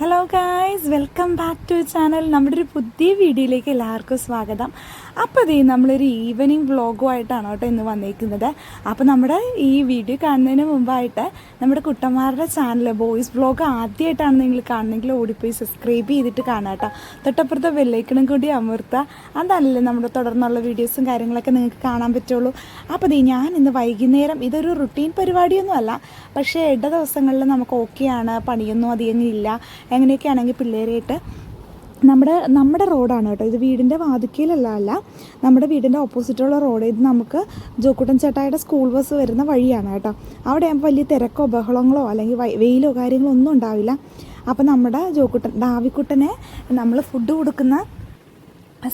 Hello guys welcome back to channel നമ്മുടെ ഒരു പുതിയ വീഡിയോയിലേക്ക് എല്ലാവർക്കും സ്വാഗതം. അപ്പോൾ അതേ നമ്മളൊരു ഈവനിങ് വ്ളോഗുമായിട്ടാണ് കേട്ടോ ഇന്ന് വന്നിരിക്കുന്നത് അപ്പോൾ നമ്മുടെ ഈ വീഡിയോ കാണുന്നതിന് മുമ്പായിട്ട് നമ്മുടെ കുട്ടന്മാരുടെ ചാനൽ ബോയ്സ് വ്ളോഗ് ആദ്യമായിട്ടാണ് നിങ്ങൾ കാണുന്നെങ്കിൽ ഓടിപ്പോയി സബ്സ്ക്രൈബ് ചെയ്തിട്ട് കാണാം കേട്ടോ. തൊട്ടപ്പുറത്തെ ബെല്ലൈക്കണും കൂടി അമർത്തുക. അതല്ലേ നമ്മുടെ തുടർന്നുള്ള വീഡിയോസും കാര്യങ്ങളൊക്കെ നിങ്ങൾക്ക് കാണാൻ പറ്റുള്ളൂ. അപ്പോൾ അതേ ഞാൻ ഇന്ന് വൈകുന്നേരം ഇതൊരു റുട്ടീൻ പരിപാടിയൊന്നും അല്ല പക്ഷേ ഇട ദിവസങ്ങളിൽ നമുക്ക് ഓക്കെയാണ് പണിയൊന്നും അധികം ഇല്ല. എങ്ങനെയൊക്കെ ആണെങ്കിൽ പിള്ളേരെയിട്ട് നമ്മുടെ നമ്മുടെ റോഡാണ് കേട്ടോ. ഇത് വീടിന്റെ വാതുക്കയിലല്ല അല്ല. നമ്മുടെ വീടിന്റെ ഓപ്പോസിറ്റുള്ള റോഡ് ഇത് നമുക്ക് ജോക്കുട്ടൻ ചേട്ടായുടെ സ്കൂൾ ബസ് വരുന്ന വഴിയാണ് കേട്ടോ. അവിടെ ആകുമ്പോൾ വലിയ തിരക്കോ ബഹളങ്ങളോ അല്ലെങ്കിൽ വെയിലോ കാര്യങ്ങളോ ഒന്നും ഉണ്ടാവില്ല. അപ്പോൾ നമ്മുടെ ജോക്കുട്ടൻ ഡാവിക്കുട്ടനെ നമ്മൾ ഫുഡ് കൊടുക്കുന്ന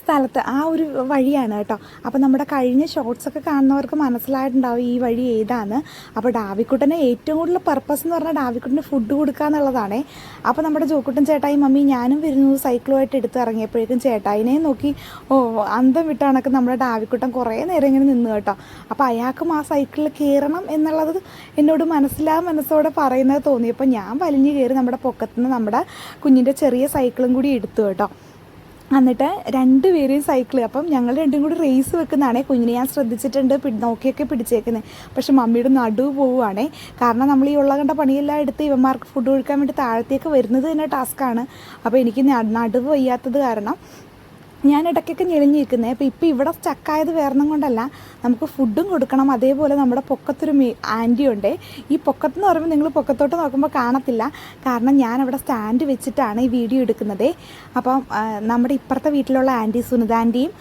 സ്ഥലത്ത് ആ ഒരു വഴിയാണ് കേട്ടോ. അപ്പോൾ നമ്മുടെ കഴിഞ്ഞ ഷോർട്സൊക്കെ കാണുന്നവർക്ക് മനസ്സിലായിട്ടുണ്ടാവും ഈ വഴി ഏതാണ്. അപ്പോൾ ഡാവിക്കുട്ടനെ ഏറ്റവും കൂടുതൽ പർപ്പസ് എന്ന് പറഞ്ഞാൽ ഡാവിക്കുട്ടന് ഫുഡ് കൊടുക്കുക എന്നുള്ളതാണേ. അപ്പോൾ നമ്മുടെ ജോക്കുട്ടൻ ചേട്ടായി മമ്മി ഞാനും വരുന്നു. സൈക്കിളുമായിട്ട് എടുത്ത് ഇറങ്ങിയപ്പോഴേക്കും ചേട്ടായിനെ നോക്കി ഓ അന്തം വിട്ടാണൊക്കെ നമ്മുടെ ഡാവിക്കുട്ടൻ കുറേ നേരം ഇങ്ങനെ നിന്ന് കേട്ടോ. അപ്പോൾ അയാൾക്കും ആ സൈക്കിളിൽ കയറണം എന്നുള്ളത് എന്നോട് മനസ്സിലാ മനസ്സോടെ പറയുന്നത് തോന്നിയപ്പോൾ ഞാൻ വലിഞ്ഞു കയറി നമ്മുടെ പൊക്കത്തുനിന്ന് നമ്മുടെ കുഞ്ഞിന്റെ ചെറിയ സൈക്കിളും കൂടി എടുത്തു കേട്ടോ. എന്നിട്ട് രണ്ടുപേരെയും സൈക്കിൾ അപ്പം ഞങ്ങൾ രണ്ടും കൂടി റേസ് വെക്കുന്നതാണേ കുഞ്ഞിനെ ഞാൻ ശ്രദ്ധിച്ചിട്ടുണ്ട് നോക്കിയൊക്കെ പിടിച്ചേക്കുന്നത് പക്ഷെ മമ്മിയുടെ നടുവ് പോവുകയാണേ. കാരണം നമ്മൾ ഈ ഉള്ള കണ്ട പണിയെല്ലാം എടുത്ത് ഇവന്മാർക്ക് ഫുഡ് കൊടുക്കാൻ വേണ്ടി താഴത്തേക്ക് വരുന്നത് തന്നെ ടാസ്ക്കാണ് അപ്പോൾ എനിക്ക് നടുവ് വയ്യാത്തത് കാരണം ഞാൻ ഇടയ്ക്കൊക്കെ ഞെളിഞ്ഞിരിക്കുന്നത് അപ്പോൾ ഇപ്പോൾ ഇവിടെ സ്റ്റക്കായത് വരണം കൊണ്ടല്ല. നമുക്ക് ഫുഡും കൊടുക്കണം. അതേപോലെ നമ്മുടെ പൊക്കത്തൊരു മീ ആന്റി ഉണ്ട്. ഈ പൊക്കത്തെന്ന് പറയുമ്പോൾ നിങ്ങൾ പൊക്കത്തോട്ട് നോക്കുമ്പോൾ കാണത്തില്ല. കാരണം ഞാൻ അവിടെ സ്റ്റാൻഡ് വെച്ചിട്ടാണ് ഈ വീഡിയോ എടുക്കുന്നത്. അപ്പം നമ്മുടെ ഇപ്പുറത്തെ വീട്ടിലുള്ള ആന്റി സുനിത ആന്റിയും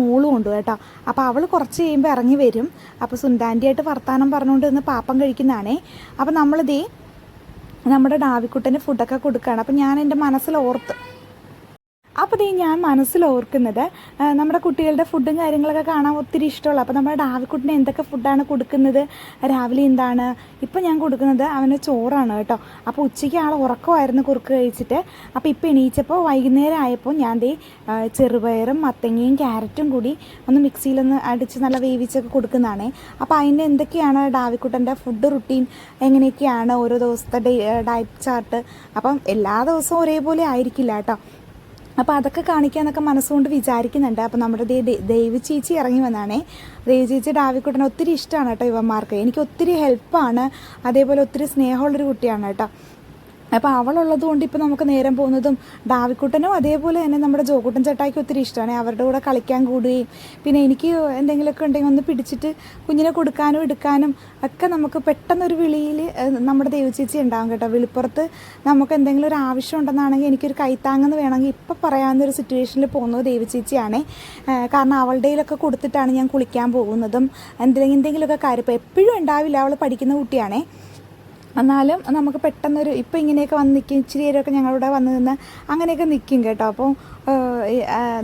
മോളും ഉണ്ട് കേട്ടോ. അപ്പോൾ അവൾ കുറച്ച് കഴിയുമ്പോൾ ഇറങ്ങി വരും. അപ്പോൾ സുന്ദാന്റിയായിട്ട് വർത്താനം പറഞ്ഞുകൊണ്ട് നിന്ന് പാപ്പം കഴിക്കുന്നതാണേ. അപ്പോൾ നമ്മളിതേ നമ്മുടെ ഡാവിക്കുട്ടന് ഫുഡൊക്കെ കൊടുക്കുകയാണ് അപ്പോൾ ഞാൻ എന്റെ മനസ്സിൽ ഓർത്ത് അപ്പോൾ ദേ ഞാൻ മനസ്സിൽ ഓർക്കുന്നത് നമ്മുടെ കുട്ടികളുടെ ഫുഡും കാര്യങ്ങളൊക്കെ കാണാൻ ഒത്തിരി ഇഷ്ടമുള്ള അപ്പോൾ നമ്മുടെ ഡാവിക്കുട്ടിന് എന്തൊക്കെ ഫുഡാണ് കൊടുക്കുന്നത് രാവിലെ എന്താണ്? ഇപ്പോൾ ഞാൻ കൊടുക്കുന്നത് അവന് ചോറാണ് കേട്ടോ. അപ്പോൾ ഉച്ചയ്ക്ക് ആൾ ഉറക്കമായിരുന്നു കുറുക്ക് കഴിച്ചിട്ട് അപ്പോൾ ഇപ്പോൾ എണീച്ചപ്പോൾ വൈകുന്നേരം ആയപ്പോൾ ഞാൻ ദേ ചെറുപയറും മത്തങ്ങയും ക്യാരറ്റും കൂടി ഒന്ന് മിക്സിയിലൊന്ന് അടിച്ച് നല്ല വേവിച്ചൊക്കെ കൊടുക്കുന്നതാണേ. അപ്പോൾ അതിന്റെ എന്തൊക്കെയാണ് ഡാവിക്കുട്ടന്റെ ഫുഡ് റുട്ടീൻ? എങ്ങനെയൊക്കെയാണ് ഓരോ ദിവസത്തെ ഡയറ്റ് ചാർട്ട്? അപ്പം എല്ലാ ദിവസവും ഒരേപോലെ ആയിരിക്കില്ല കേട്ടോ. അപ്പോൾ അതൊക്കെ കാണിക്കാനൊക്കെ മനസ്സുകൊണ്ട് വിചാരിക്കുന്നുണ്ട്. അപ്പോൾ നമ്മുടെ ദേവി ചേച്ചി ഇറങ്ങി വന്നാണേ. ദേവി ചേച്ചി ഡാവിക്കുട്ടനെ ഒത്തിരി ഇഷ്ടമാണ് കേട്ടോ ഇവന്മാർക്ക്. എനിക്ക് ഒത്തിരി ഹെൽപ്പാണ് അതേപോലെ ഒത്തിരി സ്നേഹമുള്ളൊരു കുട്ടിയാണ് കേട്ടോ. അപ്പോൾ അവളുള്ളത് കൊണ്ട് ഇപ്പോൾ നമുക്ക് നേരം പോകുന്നതും ഡാവിക്കുട്ടനും അതേപോലെ തന്നെ നമ്മുടെ ജോക്കുട്ടൻ ചേട്ടായിക്ക് ഒത്തിരി ഇഷ്ടമാണ്. അവരുടെ കൂടെ കളിക്കാൻ കൂടുകയും പിന്നെ എനിക്ക് എന്തെങ്കിലുമൊക്കെ ഉണ്ടെങ്കിൽ ഒന്ന് പിടിച്ചിട്ട് കുഞ്ഞിനെ കൊടുക്കാനും എടുക്കാനും ഒക്കെ നമുക്ക് പെട്ടെന്നൊരു വിളിയിൽ നമ്മുടെ ദേവചേച്ചി ഉണ്ടാകും കേട്ടോ. വിളിപ്പുറത്ത് നമുക്ക് എന്തെങ്കിലും ഒരു ആവശ്യം ഉണ്ടെന്നാണെങ്കിൽ എനിക്കൊരു കൈത്താങ്ങെന്ന് വേണമെങ്കിൽ ഇപ്പം പറയാവുന്ന ഒരു സിറ്റുവേഷനിൽ പോകുന്നത് ദേവചേച്ചിയാണേ. കാരണം അവളുടെയിലൊക്കെ കൊടുത്തിട്ടാണ് ഞാൻ കുളിക്കാൻ പോകുന്നതും എന്തെങ്കിലും എന്തെങ്കിലുമൊക്കെ കാര്യം. ഇപ്പോൾ എപ്പോഴും ഉണ്ടാവില്ല. അവൾ പഠിക്കുന്ന കുട്ടിയാണേ. എന്നാലും നമുക്ക് പെട്ടെന്നൊരു ഇപ്പം ഇങ്ങനെയൊക്കെ വന്ന് നിൽക്കും ഇച്ചിരി നേരമൊക്കെ ഞങ്ങളിവിടെ വന്ന് നിന്ന് അങ്ങനെയൊക്കെ നിൽക്കും കേട്ടോ. അപ്പോൾ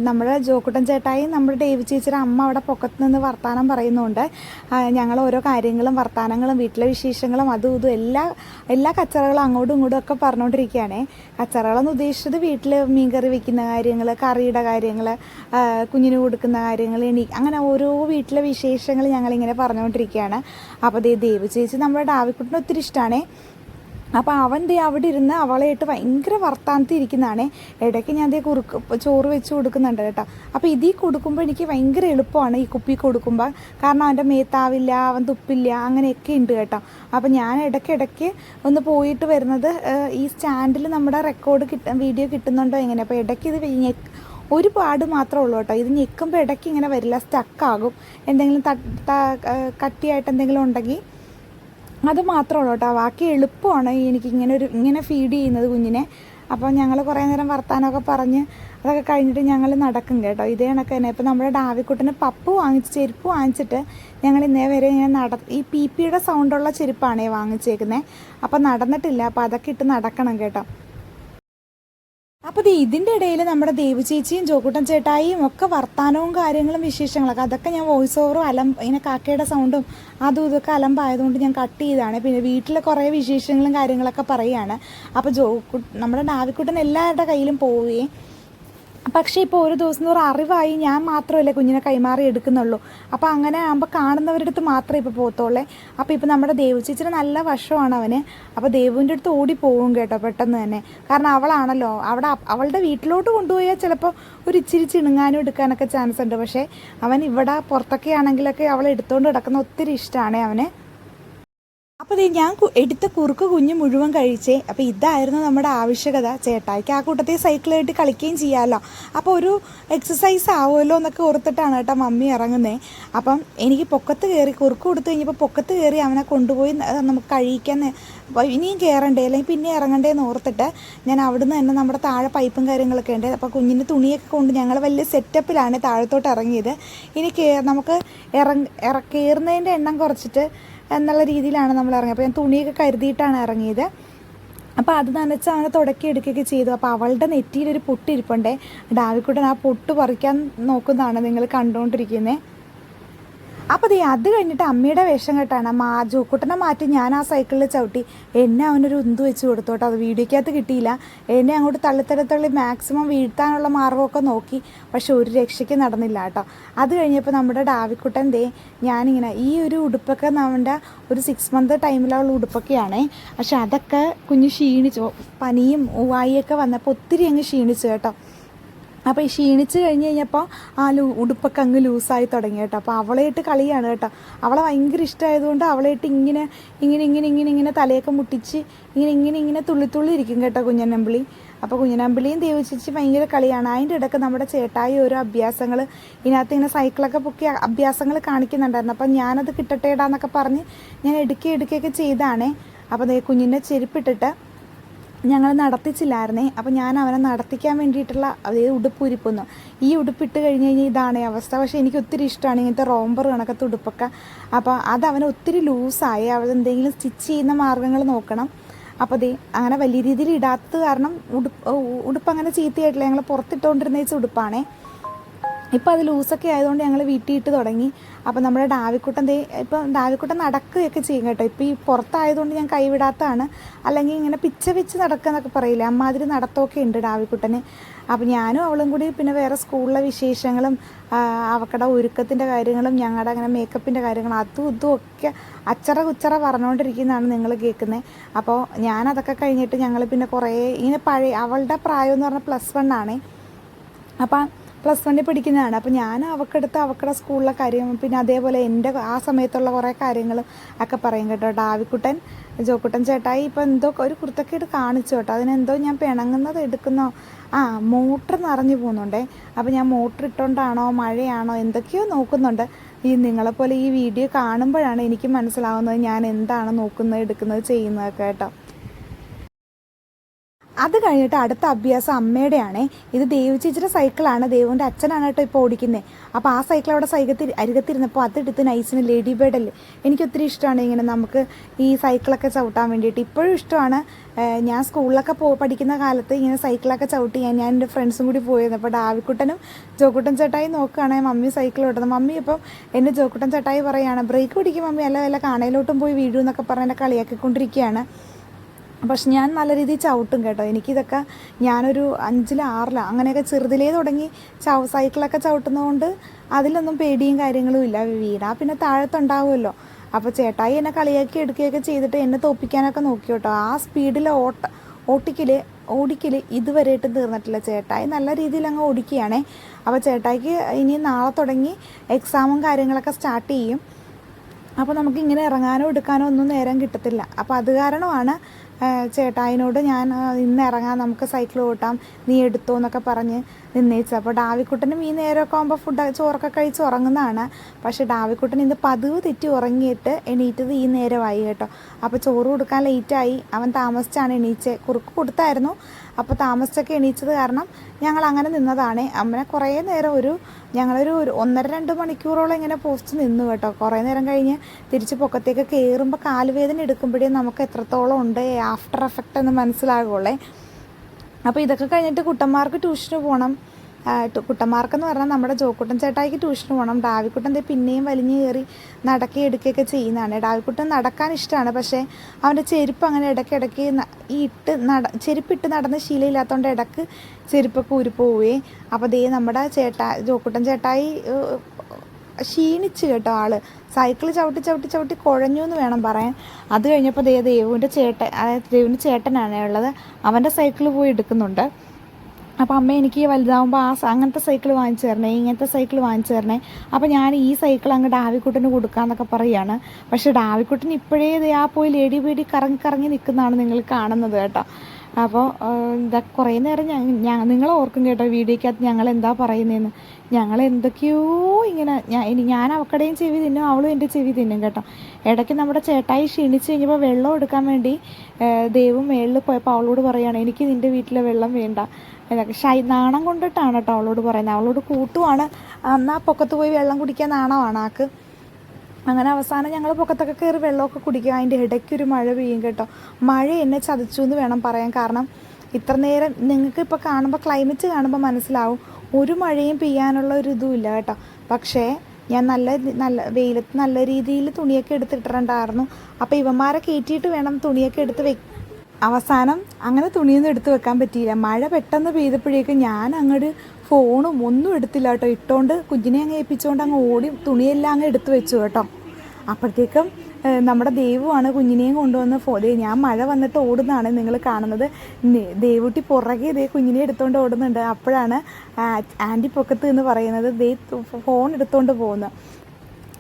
നമ്മുടെ ജോക്കുട്ടൻ ചേട്ടായി നമ്മുടെ ഡേവി ചേച്ചിയുടെ അമ്മ അവിടെ പൊക്കത്ത് നിന്ന് വർത്തമാനം പറയുന്നുണ്ട് ഞങ്ങൾ ഓരോ കാര്യങ്ങളും വർത്തമാനങ്ങളും വീട്ടിലെ വിശേഷങ്ങളും അതും ഇതും എല്ലാ എല്ലാ കച്ചറകളും അങ്ങോട്ടും ഇങ്ങോട്ടും ഒക്കെ പറഞ്ഞുകൊണ്ടിരിക്കുകയാണേ കച്ചറകളെന്ന് ഉദ്ദേശിച്ചത് വീട്ടിൽ മീൻകറി വെക്കുന്ന കാര്യങ്ങൾ കറിയുടെ കാര്യങ്ങൾ കുഞ്ഞിന് കൊടുക്കുന്ന കാര്യങ്ങൾ എണീ അങ്ങനെ ഓരോ വീട്ടിലെ വിശേഷങ്ങൾ ഞങ്ങളിങ്ങനെ പറഞ്ഞുകൊണ്ടിരിക്കുകയാണ് അപ്പോൾ ദേവി ചേച്ചി നമ്മുടെ ഡാവിക്കുട്ടിന് ഒത്തിരി ഇഷ്ടമാണേ അപ്പോൾ അവൻ ദേ അവിടെ ഇരുന്ന് അവളായിട്ട് ഭയങ്കര വർത്താനത്തിൽ ഇരിക്കുന്നതാണേ. ഇടയ്ക്ക് ഞാൻ ദേ കുറുക്ക് ചോറ് വെച്ച് കൊടുക്കുന്നുണ്ട് കേട്ടോ. അപ്പോൾ ഇതിൽ കൊടുക്കുമ്പോൾ എനിക്ക് ഭയങ്കര എളുപ്പമാണ് ഈ കുപ്പി കൊടുക്കുമ്പോൾ കാരണം അവന്റെ മേത്താവില്ല അവൻ തുപ്പില്ല അങ്ങനെയൊക്കെ ഉണ്ട് കേട്ടോ. അപ്പോൾ ഞാൻ ഇടയ്ക്കിടയ്ക്ക് ഒന്ന് പോയിട്ട് വരുന്നത് ഈ സ്റ്റാൻഡിൽ നമ്മുടെ റെക്കോർഡ് കിട്ട വീഡിയോ കിട്ടുന്നുണ്ടോ എങ്ങനെ? അപ്പോൾ ഇടയ്ക്ക് ഇത് ഒരു പാട് മാത്രമേ ഉള്ളൂ കേട്ടോ. ഇത് ഞെക്കുമ്പോൾ ഇടയ്ക്ക് ഇങ്ങനെ വരില്ല സ്റ്റക്കാകും എന്തെങ്കിലും കട്ടിയായിട്ട് എന്തെങ്കിലും ഉണ്ടെങ്കിൽ അത് മാത്രമേ കേട്ടോ. ബാക്കി എളുപ്പമാണ് എനിക്ക് ഇങ്ങനെ ഒരു ഇങ്ങനെ ഫീഡ് ചെയ്യുന്നത് കുഞ്ഞിനെ. അപ്പോൾ ഞങ്ങൾ കുറേ നേരം വർത്താനമൊക്കെ പറഞ്ഞ് അതൊക്കെ കഴിഞ്ഞിട്ട് ഞങ്ങൾ നടക്കും കേട്ടോ. ഇതേ കണക്ക് തന്നെ. ഇപ്പം നമ്മുടെ ഡാവിക്കുട്ടിന് പപ്പ് വാങ്ങിച്ച് ചെരുപ്പ് വാങ്ങിച്ചിട്ട് ഞങ്ങൾ ഇന്നേ വരെ ഇങ്ങനെ നട ഈ പി പിയുടെ സൗണ്ടുള്ള ചെരുപ്പാണേ വാങ്ങിച്ചേക്കുന്നത് അപ്പോൾ നടന്നിട്ടില്ല. അപ്പോൾ അതൊക്കെ ഇട്ട് നടക്കണം കേട്ടോ. അപ്പോൾ ഇത് ഇതിന്റെ ഇടയിൽ നമ്മുടെ ദേവചേച്ചിയും ജോക്കുട്ടൻ ചേട്ടായിയും ഒക്കെ വർത്താനവും കാര്യങ്ങളും വിശേഷങ്ങളൊക്കെ അതൊക്കെ ഞാൻ വോയിസ് ഓവറും അലം ഇങ്ങനെ കാക്കയുടെ സൗണ്ടും അതും ഇതൊക്കെ അലമ്പായതുകൊണ്ട് ഞാൻ കട്ട് ചെയ്താണ്. പിന്നെ വീട്ടിലെ കുറേ വിശേഷങ്ങളും കാര്യങ്ങളൊക്കെ പറയുകയാണ് അപ്പോൾ ജോ നമ്മുടെ ഡാവിക്കുട്ടൻ എല്ലാവരുടെ കയ്യിലും പോവുകയും പക്ഷേ ഇപ്പോൾ ഒരു ദിവസം തോറും അറിവായി ഞാൻ മാത്രമല്ലേ കുഞ്ഞിനെ കൈമാറി എടുക്കുന്നുള്ളൂ. അപ്പോൾ അങ്ങനെ ആകുമ്പോൾ കാണുന്നവരുടെ അടുത്ത് മാത്രമേ ഇപ്പോൾ പോകത്തുള്ളേ. അപ്പോൾ ഇപ്പോൾ നമ്മുടെ ദേവു ചേച്ചിയുടെ നല്ല വശമാണ് അവന്. അപ്പോൾ ദേവുവിന്റെ അടുത്ത് ഓടി പോകും കേട്ടോ പെട്ടെന്ന് തന്നെ. കാരണം അവളാണല്ലോ. അവിടെ അവളുടെ വീട്ടിലോട്ട് കൊണ്ടുപോയാൽ ചിലപ്പോൾ ഒരു ഇച്ചിരി ചിണുങ്ങാനും എടുക്കാനൊക്കെ ചാൻസ് ഉണ്ട്. പക്ഷേ അവൻ ഇവിടെ പുറത്തൊക്കെ ആണെങ്കിലൊക്കെ അവൾ എടുത്തുകൊണ്ട് കിടക്കുന്ന ഒത്തിരി ഇഷ്ടമാണ് അവന്. അപ്പോൾ ഇത് ഞാൻ എടുത്ത കുറുക്ക് കുഞ്ഞ് മുഴുവൻ കഴിച്ചേ. അപ്പോൾ ഇതായിരുന്നു നമ്മുടെ ആവശ്യകത. ചേട്ടായിക്ക് ആ കൂട്ടത്തിൽ സൈക്കിളായിട്ട് കളിക്കുകയും ചെയ്യാമല്ലോ അപ്പോൾ ഒരു എക്സസൈസ് ആവുമല്ലോ എന്നൊക്കെ ഓർത്തിട്ടാണ് കേട്ടോ മമ്മി ഇറങ്ങുന്നത് അപ്പം എനിക്ക് പൊക്കത്ത് കയറി കുറുക്ക് കൊടുത്തു കഴിഞ്ഞപ്പോൾ പൊക്കത്ത് കയറി അവനെ കൊണ്ടുപോയി നമുക്ക് കഴിക്കാൻ ഇനിയും കയറണ്ടേ അല്ലെങ്കിൽ പിന്നെ ഇറങ്ങണ്ടേ എന്ന് ഓർത്തിട്ട് ഞാൻ അവിടുന്ന് തന്നെ നമ്മുടെ താഴെ പൈപ്പും കാര്യങ്ങളൊക്കെ ഉണ്ട്. അപ്പോൾ കുഞ്ഞിന് തുണിയൊക്കെ കൊണ്ട് ഞങ്ങൾ വലിയ സെറ്റപ്പിലാണ് താഴത്തോട്ട് ഇറങ്ങിയത്. ഇനി കേ നമുക്ക് ഇറങ്ങ ഇറ കയറുന്നതിന്റെ എണ്ണം കുറച്ചിട്ട് എന്നുള്ള രീതിയിലാണ് നമ്മൾ ഇറങ്ങിയത്. അപ്പോൾ ഞാൻ തുണിയൊക്കെ കരുതിയിട്ടാണ് ഇറങ്ങിയത്. അപ്പോൾ അത് നനച്ച് അവനെ തുടക്കി എടുക്കുകയൊക്കെ ചെയ്തു. അപ്പോൾ അവളുടെ നെറ്റിയിലൊരു പൊട്ടിരിപ്പുണ്ടേ. ഡാവിക്കുട്ടൻ ആ പൊട്ട് പറിക്കാൻ നോക്കുന്നതാണ് നിങ്ങൾ കണ്ടുകൊണ്ടിരിക്കുന്നത്. അപ്പോൾ ദേ അത് കഴിഞ്ഞിട്ട് അമ്മയുടെ വേഷം കെട്ടാണ്. മാ ജോക്കുട്ടനെ മാറ്റി ഞാൻ ആ സൈക്കിളിൽ ചവിട്ടി. എന്നെ അവനൊരു ഉന്ത് വെച്ച് കൊടുത്തോട്ടോ. അത് വീഡിയോക്കകത്ത് കിട്ടിയില്ല. എന്നെ അങ്ങോട്ട് തള്ളിത്തള്ളി മാക്സിമം വീഴ്ത്താനുള്ള മാർഗമൊക്കെ നോക്കി. പക്ഷെ ഒരു രക്ഷയ്ക്ക് നടന്നില്ല കേട്ടോ. അത് കഴിഞ്ഞപ്പോൾ നമ്മുടെ ഡാവിക്കുട്ടൻ ദേ ഞാനിങ്ങനെ ഈ ഒരു ഉടുപ്പൊക്കെ നമ്മുടെ ഒരു സിക്സ് മന്ത് ടൈമിലുള്ള ഉടുപ്പൊക്കെയാണേ. പക്ഷെ അതൊക്കെ കുഞ്ഞ് ക്ഷീണിച്ചു. പനിയും വായിയൊക്കെ വന്നപ്പോൾ ഒത്തിരി അങ്ങ് ക്ഷീണിച്ചു കേട്ടോ. അപ്പോൾ ഈ ക്ഷീണിച്ച് കഴിഞ്ഞ് കഴിഞ്ഞപ്പോൾ ആ ലൂ ഉടുപ്പൊക്കെ അങ്ങ് ലൂസായി തുടങ്ങി കേട്ടോ. അപ്പോൾ അവളായിട്ട് കളിയാണ് കേട്ടോ. അവളെ ഭയങ്കര ഇഷ്ടമായതുകൊണ്ട് അവളായിട്ട് ഇങ്ങനെ ഇങ്ങനെ ഇങ്ങനെ ഇങ്ങനെ ഇങ്ങനെ തലയൊക്കെ മുട്ടിച്ച് ഇങ്ങനെ ഇങ്ങനെ ഇങ്ങനെ തുള്ളി തുള്ളി ഇരിക്കും കേട്ടോ കുഞ്ഞനമ്പിളി. അപ്പോൾ കുഞ്ഞനമ്പിളിയും ദേവിച്ചിച്ച് ഭയങ്കര കളിയാണ്. അതിന്റെ ഇടയ്ക്ക് നമ്മുടെ ചേട്ടായി ഓരോ അഭ്യാസങ്ങൾ ഇതിനകത്ത് ഇങ്ങനെ സൈക്കിളൊക്കെ പൊക്കി അഭ്യാസങ്ങൾ കാണിക്കുന്നുണ്ടായിരുന്നു. അപ്പം ഞാനത് കിട്ടട്ടേടാന്നൊക്കെ പറഞ്ഞ് ഞാൻ എടുക്കുക എടുക്കുകയൊക്കെ ചെയ്താണേ. അപ്പോൾ കുഞ്ഞിന്റെ ചെരുപ്പിട്ടിട്ട് ഞങ്ങൾ നടത്തിച്ചില്ലായിരുന്നേ. അപ്പോൾ ഞാൻ അവനെ നടത്തിക്കാൻ വേണ്ടിയിട്ടുള്ള അതായത് ഉടുപ്പ് ഉരുപ്പൊന്നും. ഈ ഉടുപ്പിട്ട് കഴിഞ്ഞ് കഴിഞ്ഞാൽ ഇതാണ് അവസ്ഥ. പക്ഷേ എനിക്ക് ഒത്തിരി ഇഷ്ടമാണ് ഇങ്ങനത്തെ റോംബർ കണക്കത്തെ ഉടുപ്പൊക്കെ. അപ്പോൾ അത് അവന് ഒത്തിരി ലൂസായി. അവൾ എന്തെങ്കിലും സ്റ്റിച്ച് ചെയ്യുന്ന മാർഗങ്ങൾ നോക്കണം. അപ്പോൾ ദേ അങ്ങനെ വലിയ രീതിയിൽ ഇടാത്തത് കാരണം ഉടുപ്പ് ഉടുപ്പ് അങ്ങനെ ചീത്തയായിട്ടില്ല. ഞങ്ങൾ പുറത്തിട്ടുകൊണ്ടിരുന്ന ഉടുപ്പാണേ. ഇപ്പോൾ അത് ലൂസൊക്കെ ആയതുകൊണ്ട് ഞങ്ങൾ വീട്ടിൽ ഇട്ട് തുടങ്ങി. അപ്പോൾ നമ്മുടെ ഡാവിക്കുട്ടൻ ദേ ഇപ്പം ഡാവിക്കുട്ടൻ നടക്കുകയൊക്കെ ചെയ്യും കേട്ടോ. ഇപ്പോൾ ഈ പുറത്തായതുകൊണ്ട് ഞാൻ കൈവിടാത്തതാണ്. അല്ലെങ്കിൽ ഇങ്ങനെ പിച്ച വെച്ച് നടക്കുക എന്നൊക്കെ പറയില്ലേ അമ്മാതിരി നടത്തമൊക്കെ ഉണ്ട് ഡാവിക്കുട്ടന്. അപ്പോൾ ഞാനും അവളും കൂടി പിന്നെ വേറെ സ്കൂളിലെ വിശേഷങ്ങളും അവക്കടെ ഒരുക്കത്തിന്റെ കാര്യങ്ങളും ഞങ്ങളുടെ അങ്ങനെ മേക്കപ്പിന്റെ കാര്യങ്ങളും അതും ഇതും ഒക്കെ അച്ചറ കുച്ചറ പറഞ്ഞുകൊണ്ടിരിക്കുന്നതാണ് നിങ്ങൾ കേൾക്കുന്നത് അപ്പോൾ ഞാനതൊക്കെ കഴിഞ്ഞിട്ട് ഞങ്ങൾ പിന്നെ കുറേ ഇങ്ങനെ പഴയ അവളുടെ പ്രായം എന്ന് പറഞ്ഞാൽ പ്ലസ് വൺ ആണേ അപ്പം പ്ലസ് വണ്ണിൽ പഠിക്കുന്നതാണ്. അപ്പോൾ ഞാൻ അവക്കെടുത്ത് അവക്കടെ സ്കൂളിലെ കാര്യം പിന്നെ അതേപോലെ എന്റെ ആ സമയത്തുള്ള കുറേ കാര്യങ്ങളും ഒക്കെ പറയും കേട്ടോ. ഡാവിക്കുട്ടൻ ജോക്കുട്ടൻ ചേട്ടായി ഇപ്പോൾ എന്തോ ഒരു കുർത്തക്കേട് കാണിച്ചു കേട്ടോ. അതിനെന്തോ ഞാൻ പിണങ്ങുന്നത് എടുക്കുന്നോ? ആ മോട്ടർ നിറഞ്ഞു പോകുന്നുണ്ടേ. അപ്പോൾ ഞാൻ മോട്ടർ ഇട്ടുകൊണ്ടാണോ മഴയാണോ എന്തൊക്കെയോ നോക്കുന്നുണ്ട്. ഈ നിങ്ങളെപ്പോലെ ഈ വീഡിയോ കാണുമ്പോഴാണ് എനിക്ക് മനസ്സിലാവുന്നത് ഞാൻ എന്താണ് നോക്കുന്നത് എടുക്കുന്നത് ചെയ്യുന്നതൊക്കെ കേട്ടോ. അത് കഴിഞ്ഞിട്ട് അടുത്ത അഭ്യാസം അമ്മയുടെയാണ്. ഇത് ദേവി ചേച്ചിയുടെ സൈക്കിളാണ്. ദേവുവിന്റെ അച്ഛനാണ് കേട്ടോ ഇപ്പോൾ ഓടിക്കുന്നത് അപ്പോൾ ആ സൈക്കിൾ അവിടെ സൈകത്തിൽ അരികത്തിരുന്നപ്പോൾ അതെടുത്ത് നൈസിന് ലേഡി ബേർഡല്ലേ എനിക്ക് ഒത്തിരി ഇഷ്ടമാണ് ഇങ്ങനെ നമുക്ക് ഈ സൈക്കിളൊക്കെ ചവിട്ടാൻ വേണ്ടിയിട്ട്. ഇപ്പോഴും ഇഷ്ടമാണ്. ഞാൻ സ്കൂളിലൊക്കെ പോ പഠിക്കുന്ന കാലത്ത് ഇങ്ങനെ സൈക്കിളൊക്കെ ചവിട്ടി ഞാൻ ഞാൻ എന്റെ ഫ്രണ്ട്സും കൂടി പോയിരുന്നു. അപ്പോൾ ഡാവിക്കുട്ടനും ജോക്കുട്ടൻ ചേട്ടായി നോക്കുകയാണെങ്കിൽ മമ്മി സൈക്കിൾ ഓട്ടുന്നത്. മമ്മി ഇപ്പം എന്നെ ജോക്കുട്ടൻ ചേട്ടായി പറയുകയാണ് ബ്രേക്ക് പിടിക്കും മമ്മി. അല്ല വല്ല കാണയിലോട്ടും പോയി വീഴുമെന്നൊക്കെ പറഞ്ഞ് എന്നെ കളിയാക്കിക്കൊണ്ടിരിക്കുകയാണ്. പക്ഷെ ഞാൻ നല്ല രീതിയിൽ ചവിട്ടും കേട്ടോ. എനിക്കിതൊക്കെ ഞാനൊരു അഞ്ചിൽ ആറിലോ. അങ്ങനെയൊക്കെ ചെറുതിലേ തുടങ്ങി ചവ് സൈക്കിളൊക്കെ ചവിട്ടുന്നതുകൊണ്ട് അതിലൊന്നും പേടിയും കാര്യങ്ങളും ഇല്ല. വീടാ പിന്നെ താഴത്തുണ്ടാവുമല്ലോ. അപ്പോൾ ചേട്ടായി എന്നെ കളിയാക്കി എടുക്കുകയൊക്കെ ചെയ്തിട്ട് എന്നെ തോപ്പിക്കാനൊക്കെ നോക്കി കേട്ടോ. ആ സ്പീഡിൽ ഓട്ട ഓട്ടിക്കൽ ഓടിക്കൽ ഇതുവരെയായിട്ടും തീർന്നിട്ടില്ല. ചേട്ടായി നല്ല രീതിയിൽ അങ്ങ് ഓടിക്കുകയാണേ. അപ്പോൾ ചേട്ടായിക്ക് ഇനി നാളെ തുടങ്ങി എക്സാമും കാര്യങ്ങളൊക്കെ സ്റ്റാർട്ട് ചെയ്യും. അപ്പോൾ നമുക്ക് ഇങ്ങനെ ഇറങ്ങാനോ എടുക്കാനോ ഒന്നും നേരം കിട്ടത്തില്ല. അപ്പോൾ അത് കാരണമാണ് ചേട്ടായിനോട് ഞാൻ ഇന്ന് ഇറങ്ങാം നമുക്ക് സൈക്കിൾ ഓട്ടാം നീ എടുത്തോ എന്നൊക്കെ പറഞ്ഞ് നിന്നേച്ചു. അപ്പോൾ ഡാവിക്കുട്ടനും ഈ നേരമൊക്കെ ആകുമ്പോൾ ഫുഡ് ചോറൊക്കെ കഴിച്ച് ഉറങ്ങുന്നതാണ്. പക്ഷേ ഡാവിക്കുട്ടൻ ഇന്ന് പതിവ് തെറ്റി ഉറങ്ങിയിട്ട് എണീറ്റത് ഈ നേരമായി കേട്ടോ. അപ്പോൾ ചോറ് കൊടുക്കാൻ ലേറ്റായി അവൻ താമസിച്ചാണ് എണീച്ചത് കുറുക്ക് കൊടുത്തായിരുന്നു. അപ്പോൾ താമസിച്ചൊക്കെ എണീച്ചത് കാരണം ഞങ്ങൾ അങ്ങനെ നിന്നതാണ്. അമ്മനെ കുറേ നേരം ഒരു ഞങ്ങളൊരു ഒരു ഒന്നര രണ്ട് മണിക്കൂറോളം ഇങ്ങനെ പോസ്റ്റ് നിന്നു കേട്ടോ. കുറേ നേരം കഴിഞ്ഞ് തിരിച്ച് പൊക്കത്തേക്ക് കയറുമ്പോൾ കാലുവേദന എടുക്കുമ്പോഴേ നമുക്ക് എത്രത്തോളം ഉണ്ട് ആഫ്റ്റർ എഫക്റ്റ് എന്ന് മനസ്സിലാകുള്ളേ. അപ്പോൾ ഇതൊക്കെ കഴിഞ്ഞിട്ട് കുട്ടന്മാർക്ക് ട്യൂഷന് പോകണം കുട്ടന്മാർക്കെന്ന് പറഞ്ഞാൽ നമ്മുടെ ജോക്കുട്ടൻ ചേട്ടായിക്ക് ട്യൂഷന് പോകണം ഡാവിക്കുട്ടൻ പിന്നെയും വലിഞ്ഞു കയറി നടക്കി എടുക്കുകയൊക്കെ ചെയ്യുന്നതാണ്. ഡാവിക്കുട്ടൻ നടക്കാൻ ഇഷ്ടമാണ് പക്ഷേ അവന്റെ ചെരുപ്പ് അങ്ങനെ ഇടയ്ക്കിടയ്ക്ക് ഇട്ട് നട ചെരുപ്പിട്ട് നടന്ന് ശീലമില്ലാത്തതുകൊണ്ട് ഇടയ്ക്ക് ചെരുപ്പൊക്കെ ഊരിപ്പോവുകയെ അപ്പോൾ ദേ നമ്മുടെ ചേട്ടാ ജോക്കുട്ടൻ ചേട്ടായി ക്ഷീണിച്ച് കേട്ടോ ആൾ. സൈക്കിൾ ചവിട്ടി ചവിട്ടി ചവിട്ടി കുഴഞ്ഞു എന്ന് വേണം പറയാൻ. അത് കഴിഞ്ഞപ്പോൾ ദേ ദേവുവിന്റെ ചേട്ടൻ അതായത് ദേവിന്റെ ചേട്ടനാണ് ഉള്ളത്. അവന്റെ സൈക്കിൾ പോയി എടുക്കുന്നുണ്ട്. അപ്പോൾ അമ്മ എനിക്ക് വലുതാവുമ്പോൾ ആ അങ്ങനത്തെ സൈക്കിൾ വാങ്ങിച്ചു തരണേ ഇങ്ങനത്തെ സൈക്കിൾ വാങ്ങിച്ചു തരണേ. അപ്പോൾ ഞാൻ ഈ സൈക്കിൾ അങ്ങ് ഡാവിക്കുട്ടന് കൊടുക്കാന്നൊക്കെ പറയുകയാണ് പക്ഷേ ഡാവിക്കുട്ടൻ ഇപ്പോഴേ ആ പോയി ലേഡി വീടി കറങ്ങി കറങ്ങി നിൽക്കുന്നതാണ് നിങ്ങൾ കാണുന്നത് കേട്ടോ. അപ്പോൾ ഇതാ കുറേ നേരം ഞാൻ നിങ്ങൾ ഓർക്കും കേട്ടോ വീഡിയോക്കകത്ത് ഞങ്ങൾ എന്താ പറയുന്നതെന്ന് ഞങ്ങൾ എന്തൊക്കെയോ ഇങ്ങനെ ഞാൻ ഇനി ഞാൻ അവക്കടയും ചെവി തിന്നും അവളും എന്റെ ചെവി തിന്നും കേട്ടോ. ഇടയ്ക്ക് നമ്മുടെ ചേട്ടായി ക്ഷീണിച്ച് കഴിഞ്ഞപ്പോൾ വെള്ളം എടുക്കാൻ വേണ്ടി ദൈവം മേളിൽ പോയപ്പോൾ അവളോട് പറയുകയാണ് എനിക്ക് നിന്റെ വീട്ടിലെ വെള്ളം വേണ്ട. എന്നൊക്കെ ഷൈ നാണം കൊണ്ടിട്ടാണ് കേട്ടോ അവളോട് പറയുന്നത്. അവളോട് കൂട്ടുവാണ്. എന്നാൽ പൊക്കത്ത് പോയി വെള്ളം കുടിക്കാൻ നാണമാണ് ആക്ക് അങ്ങനെ അവസാനം ഞങ്ങൾ പൊക്കത്തൊക്കെ കയറി വെള്ളമൊക്കെ കുടിക്കുക അതിന്റെ ഇടയ്ക്കൊരു മഴ പെയ്യും കേട്ടോ. മഴ എന്നെ ചതിച്ചു എന്ന് വേണം പറയാൻ കാരണം ഇത്ര നേരം നിങ്ങൾക്ക് ഇപ്പോൾ കാണുമ്പോൾ ക്ലൈമറ്റ് കാണുമ്പോൾ മനസ്സിലാവും. ഒരു മഴയും പെയ്യാനുള്ള ഒരു ഇതുമില്ല കേട്ടോ. പക്ഷേ ഞാൻ നല്ല നല്ല വെയിലത്ത് നല്ല രീതിയിൽ തുണിയൊക്കെ എടുത്തിട്ടുണ്ടായിരുന്നു അപ്പോൾ ഇവന്മാരെ കയറ്റിയിട്ട് വേണം തുണിയൊക്കെ എടുത്ത് വെ അവസാനം അങ്ങനെ തുണിയൊന്നും എടുത്ത് വെക്കാൻ പറ്റിയില്ല. മഴ പെട്ടെന്ന് പെയ്തപ്പോഴേക്കും ഞാൻ അങ്ങോട്ട് ഫോണും ഒന്നും എടുത്തില്ല കേട്ടോ. ഇട്ടുകൊണ്ട് കുഞ്ഞിനെ അങ്ങ് ഏൽപ്പിച്ചുകൊണ്ട് അങ്ങ് ഓടി തുണിയെല്ലാം അങ്ങ് എടുത്തു വെച്ചു കേട്ടോ. അപ്പോഴത്തേക്കും നമ്മുടെ ദേവുവാണ് കുഞ്ഞിനെയും കൊണ്ടുവന്ന് ഫോ ഞാൻ മഴ വന്നിട്ട് ഓടുന്നതാണ് നിങ്ങൾ കാണുന്നത്. ദേവുട്ടി പുറകെ ദേ കുഞ്ഞിനെ എടുത്തുകൊണ്ട് ഓടുന്നുണ്ട്. അപ്പോഴാണ് ആന്റി പൊക്കത്ത് എന്ന് പറയുന്നത് ദേ ഫോൺ എടുത്തുകൊണ്ട് പോകുന്നത്.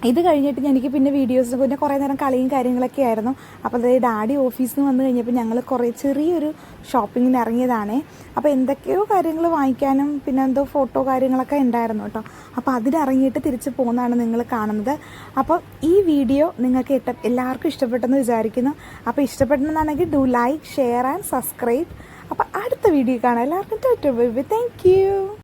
ഇത് കഴിഞ്ഞിട്ട് എനിക്ക് പിന്നെ വീഡിയോസ് പിന്നെ കുറേ നേരം കളിയും കാര്യങ്ങളൊക്കെ ആയിരുന്നു. അപ്പോൾ അതായത് ഡാഡി ഓഫീസിൽ നിന്ന് വന്നു കഴിഞ്ഞപ്പോൾ ഞങ്ങൾ കുറേ ചെറിയൊരു ഷോപ്പിങ്ങിന് ഇറങ്ങിയതാണേ. അപ്പോൾ എന്തൊക്കെയോ കാര്യങ്ങൾ വാങ്ങിക്കാനും പിന്നെ എന്തോ ഫോട്ടോ കാര്യങ്ങളൊക്കെ ഉണ്ടായിരുന്നു കേട്ടോ. അപ്പോൾ അതിനിറങ്ങിയിട്ട് തിരിച്ച് പോകുന്നതാണ് നിങ്ങൾ കാണുന്നത്. അപ്പോൾ ഈ വീഡിയോ നിങ്ങൾക്ക് ഇഷ്ട എല്ലാവർക്കും ഇഷ്ടപ്പെട്ടെന്ന് വിചാരിക്കുന്നു. അപ്പോൾ ഇഷ്ടപ്പെട്ടെന്നാണെങ്കിൽ do like share and subscribe അപ്പോൾ അടുത്ത വീഡിയോ കാണാം. എല്ലാവർക്കും താങ്ക് യു